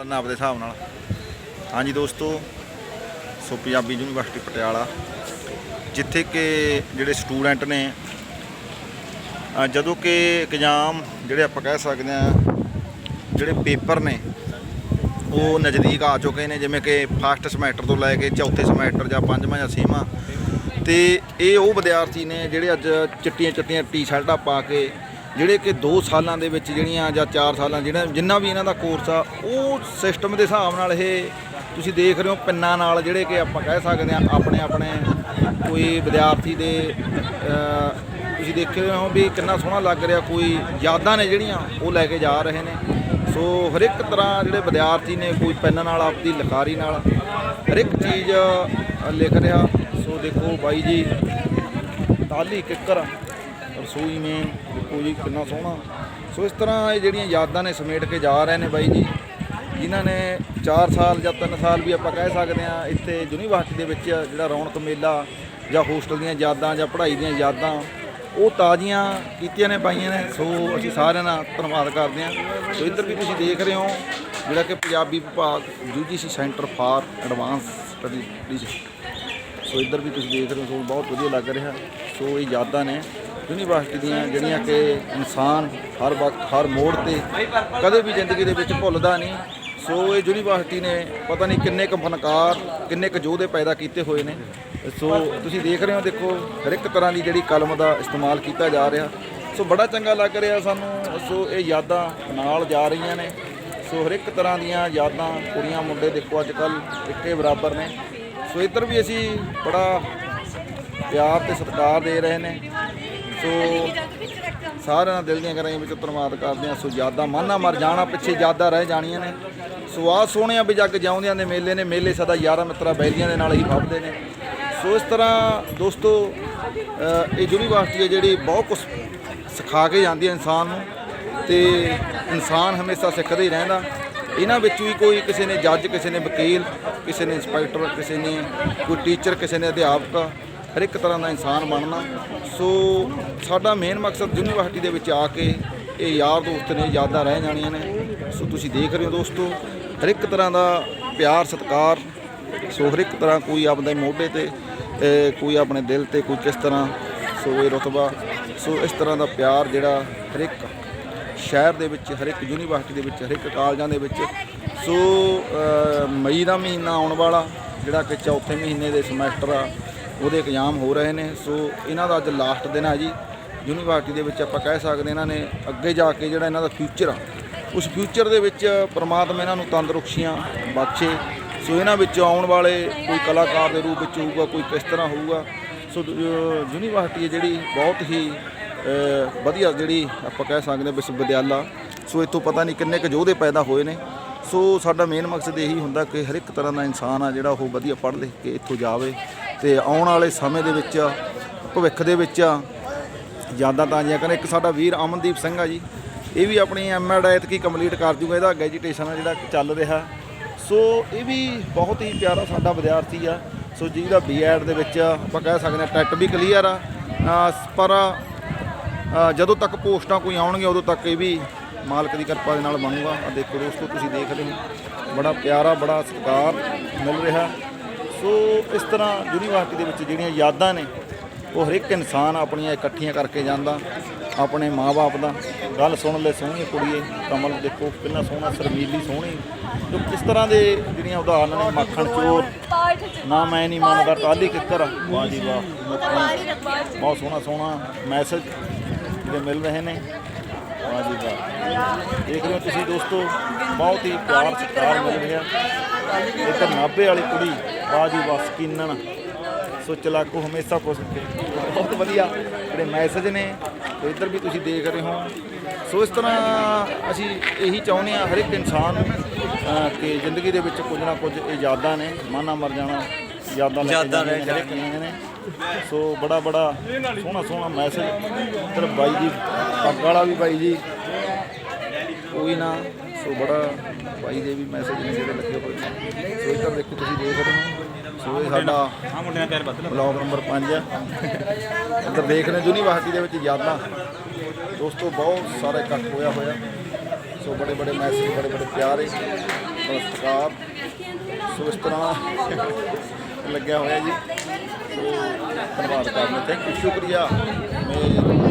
ਲੈਣਾ ਆਪਦੇ ਹਿਸਾਬ ਨਾਲ। ਹਾਂਜੀ ਦੋਸਤੋ, ਸੋ ਪੰਜਾਬੀ ਯੂਨੀਵਰਸਿਟੀ ਪਟਿਆਲਾ, ਜਿੱਥੇ ਕਿ ਜਿਹੜੇ ਸਟੂਡੈਂਟ ਨੇ ਜਦੋਂ ਕਿ ਐਗਜ਼ਾਮ ਜਿਹੜੇ ਆਪਾਂ ਕਹਿ ਸਕਦੇ ਆ ਜਿਹੜੇ ਪੇਪਰ ਨੇ, ਉਹ ਨਜ਼ਦੀਕ ਆ ਚੁੱਕੇ ਨੇ, ਜਿਵੇਂ ਕਿ ਫਸਟ ਸਮੈਸਟਰ ਤੋਂ ਲੈ ਕੇ ਚੌਥੇ ਸਮੈਸਟਰ ਜਾਂ ਪੰਜਵਾਂ ਜਾਂ ਛੇਵਾਂ। ਤੇ ਇਹ ਉਹ ਵਿਦਿਆਰਥੀ ਨੇ ਜਿਹੜੇ ਅੱਜ ਚਿੱਟੀਆਂ ਚਿੱਟੀਆਂ ਟੀ-ਸ਼ਰਟਾਂ ਪਾ ਕੇ ਜਿਹੜੇ ਕਿ 2 ਸਾਲਾਂ ਦੇ ਵਿੱਚ ਜਿਹੜੀਆਂ ਜਾਂ 4 ਸਾਲਾਂ ਜਿਹੜਾ ਜਿੰਨਾ ਵੀ ਇਹਨਾਂ ਦਾ ਕੋਰਸ ਆ, ਉਹ ਸਿਸਟਮ ਦੇ ਹਿਸਾਬ ਨਾਲ ਇਹ ਤੁਸੀਂ ਦੇਖ ਰਹੇ ਹੋ ਪਿੰਨਾਂ ਨਾਲ ਜਿਹੜੇ ਕਿ ਆਪਾਂ ਕਹਿ ਸਕਦੇ ਆ ਆਪਣੇ ਆਪਣੇ ਕੋਈ ਵਿਦਿਆਰਥੀ ਦੇ ਤੁਸੀਂ ਦੇਖ ਰਹੇ ਹੋ ਵੀ ਕਿੰਨਾ ਸੋਹਣਾ ਲੱਗ ਰਿਹਾ, ਕੋਈ ਯਾਦਾਂ ਨੇ ਜਿਹੜੀਆਂ ਉਹ ਲੈ ਕੇ ਜਾ ਰਹੇ ਨੇ। ਸੋ ਹਰ ਇੱਕ ਤਰ੍ਹਾਂ ਜਿਹੜੇ ਵਿਦਿਆਰਥੀ ਨੇ ਕੋਈ ਪੈਨ ਨਾਲ, ਆਪਦੀ ਲਕਾਰੀ ਨਾਲ ਹਰ ਇੱਕ ਚੀਜ਼ ਲਿਖ ਰਿਹਾ। ਸੋ ਦੇਖੋ ਬਾਈ ਜੀ ਤਾਲੀ ਕਿੱਕਰ ਸੂਈ ਮੇਨ ਦੇਖੋ ਜੀ ਕਿੰਨਾ ਸੋਹਣਾ। ਸੋ ਇਸ ਤਰ੍ਹਾਂ ਇਹ ਜਿਹੜੀਆਂ ਯਾਦਾਂ ਨੇ ਸਮੇਟ ਕੇ ਜਾ ਰਹੇ ਨੇ ਬਾਈ ਜੀ, ਜਿਨ੍ਹਾਂ ਨੇ 4 ਸਾਲ ਜਾਂ 3 ਸਾਲ ਵੀ ਆਪਾਂ ਕਹਿ ਸਕਦੇ ਆ ਇੱਥੇ ਯੂਨੀਵਰਸਿਟੀ ਦੇ ਵਿੱਚ ਜਿਹੜਾ ਰੌਣਕ ਮੇਲਾ ਜਾਂ ਹੋਸਟਲ ਦੀਆਂ ਯਾਦਾਂ ਜਾਂ ਪੜ੍ਹਾਈ ਦੀਆਂ ਯਾਦਾਂ, ਉਹ ਤਾਜ਼ੀਆਂ ਕੀਤੀਆਂ ਨੇ ਪਾਈਆਂ ਨੇ। ਸੋ ਅਸੀਂ ਸਾਰਿਆਂ ਦਾ ਧੰਨਵਾਦ ਕਰਦੇ ਹਾਂ। ਸੋ ਇੱਧਰ ਵੀ ਤੁਸੀਂ ਦੇਖ ਰਹੇ ਹੋ, ਜਿਹੜਾ ਕਿ ਪੰਜਾਬੀ ਵਿਭਾਗ UGC centre for advance studies so ਇੱਧਰ ਵੀ ਤੁਸੀਂ ਦੇਖ ਰਹੇ ਹੋ, ਸੋ ਬਹੁਤ ਵਧੀਆ ਲੱਗ ਰਿਹਾ। ਸੋ ਇਹ ਯਾਦਾਂ ਨੇ ਯੂਨੀਵਰਸਿਟੀ ਦੀਆਂ ਜਿਹੜੀਆਂ ਕਿ ਇਨਸਾਨ ਹਰ ਵਕਤ, ਹਰ ਮੋੜ ਤੇ ਕਦੇ ਵੀ ਜ਼ਿੰਦਗੀ ਦੇ ਵਿੱਚ ਭੁੱਲਦਾ ਨਹੀਂ। ਸੋ ਇਹ ਯੂਨੀਵਰਸਿਟੀ ਨੇ ਪਤਾ ਨਹੀਂ ਕਿੰਨੇ ਕੁ ਫਨਕਾਰ, ਕਿੰਨੇ ਕੁ ਯੋਧੇ ਪੈਦਾ ਕੀਤੇ ਹੋਏ ਨੇ। ਸੋ ਤੁਸੀਂ ਦੇਖ ਰਹੇ ਹੋ, ਦੇਖੋ, ਹਰ ਇੱਕ ਤਰ੍ਹਾਂ ਦੀ ਜਿਹੜੀ ਕਲਮ ਦਾ ਇਸਤੇਮਾਲ ਕੀਤਾ ਜਾ ਰਿਹਾ। ਸੋ ਬੜਾ ਚੰਗਾ ਲੱਗ ਰਿਹਾ ਸਾਨੂੰ। ਸੋ ਇਹ ਯਾਦਾਂ ਨਾਲ ਜਾ ਰਹੀਆਂ ਨੇ। ਸੋ ਹਰ ਇੱਕ ਤਰ੍ਹਾਂ ਦੀਆਂ ਯਾਦਾਂ ਕੁੜੀਆਂ ਮੁੰਡੇ ਦੇਖੋ ਅੱਜ ਕੱਲ ਇੱਕੇ ਬਰਾਬਰ ਨੇ। ਸੋ ਇੱਧਰ ਵੀ ਅਸੀਂ ਬੜਾ ਪਿਆਰ ਤੇ ਸਤਿਕਾਰ ਦੇ ਰਹੇ ਨੇ। ਸੋ ਸਾਰਿਆਂ ਦਾ ਦਿਲ ਦੀਆਂ ਗਹਿਰਾਈਆਂ ਵਿੱਚ ਧੰਨਵਾਦ ਕਰਦੇ ਹਾਂ। ਸੋ ਯਾਦਾਂ ਮਾਨਾ ਮਰ ਜਾਣਾ, ਪਿੱਛੇ ਯਾਦਾਂ ਰਹਿ ਜਾਣੀਆਂ ਨੇ। ਸੋ ਆਹ ਸੋਹਣਿਆਂ ਵੀ ਜੱਗ ਜਾਉਂਦਿਆਂ ਦੇ ਮੇਲੇ ਨੇ, ਮੇਲੇ ਸਦਾ ਯਾਰਾਂ ਮਿੱਤਰਾਂ ਬੈਲੀਆਂ ਦੇ ਨਾਲ ਹੀ ਫੱਬਦੇ ਨੇ। ਸੋ ਇਸ ਤਰ੍ਹਾਂ ਦੋਸਤੋ ਇਹ ਯੂਨੀਵਰਸਿਟੀ ਹੈ ਜਿਹੜੀ ਬਹੁਤ ਕੁਝ ਸਿਖਾ ਕੇ ਜਾਂਦੀ ਹੈ ਇਨਸਾਨ ਨੂੰ ਤੇ ਇਨਸਾਨ ਹਮੇਸ਼ਾ ਸਿੱਖਦਾ ਹੀ ਰਹਿੰਦਾ। ਇਹਨਾਂ ਵਿੱਚੋਂ ਹੀ ਕੋਈ ਕਿਸੇ ਨੇ ਜੱਜ, ਕਿਸੇ ਨੇ ਵਕੀਲ, ਕਿਸੇ ਨੇ ਇੰਸਪੈਕਟਰ, ਕਿਸੇ ਨੇ ਕੋਈ ਟੀਚਰ, ਕਿਸੇ ਨੇ ਅਧਿਆਪਕ ਹਰ ਇੱਕ ਤਰ੍ਹਾਂ ਦਾ ਇਨਸਾਨ ਬਣਨਾ। ਸੋ ਸਾਡਾ ਮੇਨ ਮਕਸਦ ਯੂਨੀਵਰਸਿਟੀ ਦੇ ਵਿੱਚ ਆ ਕੇ ਇਹ ਯਾਰ ਦੋਸਤ ਨੇ, ਯਾਦਾਂ ਰਹਿ ਜਾਣੀਆਂ ਨੇ। ਸੋ ਤੁਸੀਂ ਦੇਖ ਰਹੇ ਹੋ ਦੋਸਤੋ, ਹਰ ਇੱਕ ਤਰ੍ਹਾਂ ਦਾ ਪਿਆਰ, ਸਤਿਕਾਰ। ਸੋ ਹਰ ਇੱਕ ਤਰ੍ਹਾਂ ਕੋਈ ਆਪਣੇ ਮੋਢੇ ਤੇ ਕੋਈ ਆਪਣੇ ਦਿਲ ਤੇ ਕੋਈ ਕਿਸ ਤਰ੍ਹਾਂ, ਸੋ ਇਹ ਰਤਬਾ। ਸੋ ਇਸ ਤਰ੍ਹਾਂ ਦਾ ਪਿਆਰ ਜਿਹੜਾ ਹਰ ਇੱਕ ਸ਼ਹਿਰ ਦੇ ਵਿੱਚ, ਹਰ ਇੱਕ ਯੂਨੀਵਰਸਿਟੀ ਦੇ ਵਿੱਚ, ਹਰ ਇੱਕ ਕਾਲਜਾਂ ਦੇ ਵਿੱਚ। ਸੋ ਮਈ ਦਾ ਮਹੀਨਾ ਆਉਣ ਵਾਲਾ, ਜਿਹੜਾ ਕਿ ਚੌਥੇ ਮਹੀਨੇ ਦੇ ਸਮੈਸਟਰ ਆ। ਉਹਦੇ ਇਗਜ਼ਾਮ ਹੋ ਰਹੇ ਨੇ, ਸੋ ਇਹਨਾਂ ਦਾ ਅੱਜ ਲਾਸਟ ਦਿਨ ਆ ਜੀ। ਯੂਨੀਵਰਸਿਟੀ ਦੇ ਵਿੱਚ ਆਪਾਂ ਕਹਿ ਸਕਦੇ ਇਹਨਾਂ ਨੇ ਅੱਗੇ ਜਾ ਕੇ ਜਿਹੜਾ ਇਹਨਾਂ ਦਾ ਫਿਊਚਰ ਆ, ਉਸ ਫਿਊਚਰ ਦੇ ਵਿੱਚ ਪ੍ਰਮਾਤਮਾ ਇਹਨਾਂ ਨੂੰ ਤੰਦਰੁਸਤੀਆਂ ਬਖਸ਼ੇ। ਸੋ ਇਹਨਾਂ ਵਿੱਚ ਆਉਣ ਵਾਲੇ ਕੋਈ ਕਲਾਕਾਰ ਦੇ ਰੂਪ ਵਿੱਚ ਹੋਊਗਾ, ਕੋਈ ਕਿਸ ਤਰ੍ਹਾਂ ਹੋਊਗਾ। ਸੋ ਯੂਨੀਵਰਸਿਟੀ ਹੈ ਜਿਹੜੀ ਬਹੁਤ ਹੀ ਵਧੀਆ ਜਿਹੜੀ ਆਪਾਂ ਕਹਿ ਸਕਦੇ ਹਾਂ ਵਿਸ਼ਵ ਵਿਦਿਆਲਾ। ਸੋ ਇੱਥੋਂ ਪਤਾ ਨਹੀਂ ਕਿੰਨੇ ਕੁ ਯੋਧੇ ਪੈਦਾ ਹੋਏ ਨੇ। ਸੋ ਸਾਡਾ ਮੇਨ ਮਕਸਦ ਇਹੀ ਹੁੰਦਾ ਕਿ ਹਰ ਇੱਕ ਤਰ੍ਹਾਂ ਦਾ ਇਨਸਾਨ ਆ ਜਿਹੜਾ ਉਹ ਵਧੀਆ ਪੜ੍ਹ ਲਿਖ ਕੇ ਇੱਥੋਂ ਜਾਵੇ। ਤੇ ਆਉਣ ਵਾਲੇ ਸਮੇਂ ਦੇ ਵਿੱਚ ਭਵਿੱਖ ਦੇ ਵਿੱਚ ਯਾਦਾਂ ਤਾਜ਼ੀਆਂ ਕਰਨ। ਇੱਕ ਸਾਡਾ ਵੀਰ ਅਮਨਦੀਪ ਸਿੰਘ ਆ ਜੀ, ਇਹ ਵੀ ਆਪਣੀ ਐਮਐਡ ਐਤਕੀ ਕੰਪਲੀਟ ਕਰ ਜੂਗਾ, ਇਹਦਾ ਐਜੀਟੇਸ਼ਨ ਆ ਜਿਹੜਾ ਚੱਲ ਰਿਹਾ। ਸੋ ਇਹ ਵੀ ਬਹੁਤ ਹੀ ਪਿਆਰਾ ਸਾਡਾ ਵਿਦਿਆਰਥੀ ਆ। ਸੋ ਜਿਹਦਾ ਬੀਐਡ ਦੇ ਵਿੱਚ ਆਪਾਂ ਕਹਿ ਸਕਦੇ ਹਾਂ ਟੈਟ ਵੀ ਕਲੀਅਰ ਆ। ਪਰ ਜਦੋਂ ਤੱਕ ਪੋਸਟਾਂ ਕੋਈ ਆਉਣਗੀਆਂ, ਉਦੋਂ ਤੱਕ ਇਹ ਵੀ ਮਾਲਕ ਦੀ ਕਿਰਪਾ ਦੇ ਨਾਲ ਬਣੂਗਾ। ਆ ਦੇਖੋ ਦੋਸਤੋ, ਤੁਸੀਂ ਦੇਖ ਰਹੇ ਹੋ। ਬੜਾ ਪਿਆਰਾ, ਬੜਾ ਸਤਿਕਾਰ ਮਿਲ ਰਿਹਾ। ਸੋ ਇਸ ਤਰ੍ਹਾਂ ਯੂਨੀਵਰਸਿਟੀ ਦੇ ਵਿੱਚ ਜਿਹੜੀਆਂ ਯਾਦਾਂ ਨੇ, ਉਹ ਹਰ ਇੱਕ ਇਨਸਾਨ ਆਪਣੀਆਂ ਇਕੱਠੀਆਂ ਕਰਕੇ ਜਾਂਦਾ, ਆਪਣੇ ਮਾਪੇ ਦਾ। ਗੱਲ ਸੁਣ ਲੈ ਸੋਹਣੀ ਕੁੜੀਏ, ਕਮਲ ਦੇਖੋ ਕਿੰਨਾ ਸੋਹਣਾ, ਸ਼ਰਮੀਲੀ ਸੋਹਣੀ। ਜੋ ਕਿਸ ਤਰ੍ਹਾਂ ਦੇ ਜਿਹੜੀਆਂ ਉਦਾਹਰਨ ਨੇ, ਮੱਖਣ ਚੋਰ। ਨਾ ਮੈਂ ਨਹੀਂ ਮੰਨਦਾ ਟਾਲੀ ਕਿੱਕਰ ਵਾਹ ਜੀ ਵਾਹ ਬਹੁਤ ਸੋਹਣਾ ਸੋਹਣਾ ਮੈਸੇਜ ਜਿਹੜੇ ਮਿਲ ਰਹੇ ਨੇ। ਵਾਹ ਜੀ ਵਾਹ। ਦੇਖ ਰਹੇ ਹੋ ਤੁਸੀਂ ਦੋਸਤੋ, ਬਹੁਤ ਹੀ ਪਿਆਰ ਸਤਿਕਾਰ ਮਿਲ ਰਿਹਾ। ਇੱਕ ਨਾਭੇ ਵਾਲੀ ਕੁੜੀ ਵਾਹ ਜੀ ਵਾਹ ਸਕੀਨਣ ਸੋ ਚਲਾਕੋ ਹਮੇਸ਼ਾ ਕੇ ਬਹੁਤ ਵਧੀਆ ਜਿਹੜੇ ਮੈਸੇਜ ਨੇ ਤੇ ਇੱਧਰ ਵੀ ਤੁਸੀਂ ਦੇਖ ਰਹੇ ਹੋ। ਸੋ ਇਸ ਤਰ੍ਹਾਂ ਅਸੀਂ ਇਹੀ ਚਾਹੁੰਦੇ ਹਾਂ ਹਰ ਇੱਕ ਇਨਸਾਨ ਕਿ ਜ਼ਿੰਦਗੀ ਦੇ ਵਿੱਚ ਕੁਝ ਨਾ ਕੁਝ ਯਾਦਾਂ ਨੇ ਮਾਨਾ ਮਰ ਜਾਣਾ ਯਾਦਾਂ ਲੈ ਯਾਦਾਂ ਰਹਿ ਨੇ ਸੋ ਬੜਾ ਬੜਾ ਸੋਹਣਾ ਸੋਹਣਾ ਮੈਸੇਜ ਇੱਧਰ ਬਾਈ ਜੀ ਪੱਗ ਵਾਲਾ ਵੀ ਬਾਈ ਜੀ। ਕੋਈ ਨਾ। ਸੋ ਬੜਾ ਭਾਈ ਦੇ ਵੀ ਮੈਸੇਜ ਨੇ ਜਿਹੜੇ ਲੱਗੇ ਹੋਏ ਸੋ ਇੱਧਰ ਦੇਖੋ ਤੁਸੀਂ ਦੇਖ ਰਹੇ ਹੋ। ਸੋ ਇਹ ਸਾਡਾ ਹਾਂ ਮੁੰਡਿਆਂ ਪੈਰ ਬਦਲ ਬਲੌਗ ਨੰਬਰ 5 ਹੈ ਇੱਧਰ ਦੇਖ ਰਹੇ ਯੂਨੀਵਰਸਿਟੀ ਦੇ ਵਿੱਚ ਯਾਦਾਂ। ਦੋਸਤੋ, ਬਹੁਤ ਸਾਰਾ ਇਕੱਠ ਹੋਇਆ ਹੋਇਆ। ਸੋ ਬੜੇ ਬੜੇ ਮੈਸੇਜ ਬੜੇ ਬੜੇ ਪਿਆਰੇ। ਬੜਾ ਸਤਿਕਾਰ ਸੋ ਇਸ ਤਰ੍ਹਾਂ ਲੱਗਿਆ ਹੋਇਆ ਜੀ। ਸੋ ਧੰਨਵਾਦ ਕਰਨਾ ਥੈਂਕ ਯੂ ਸ਼ੁਕਰੀਆ। ਮੈਂ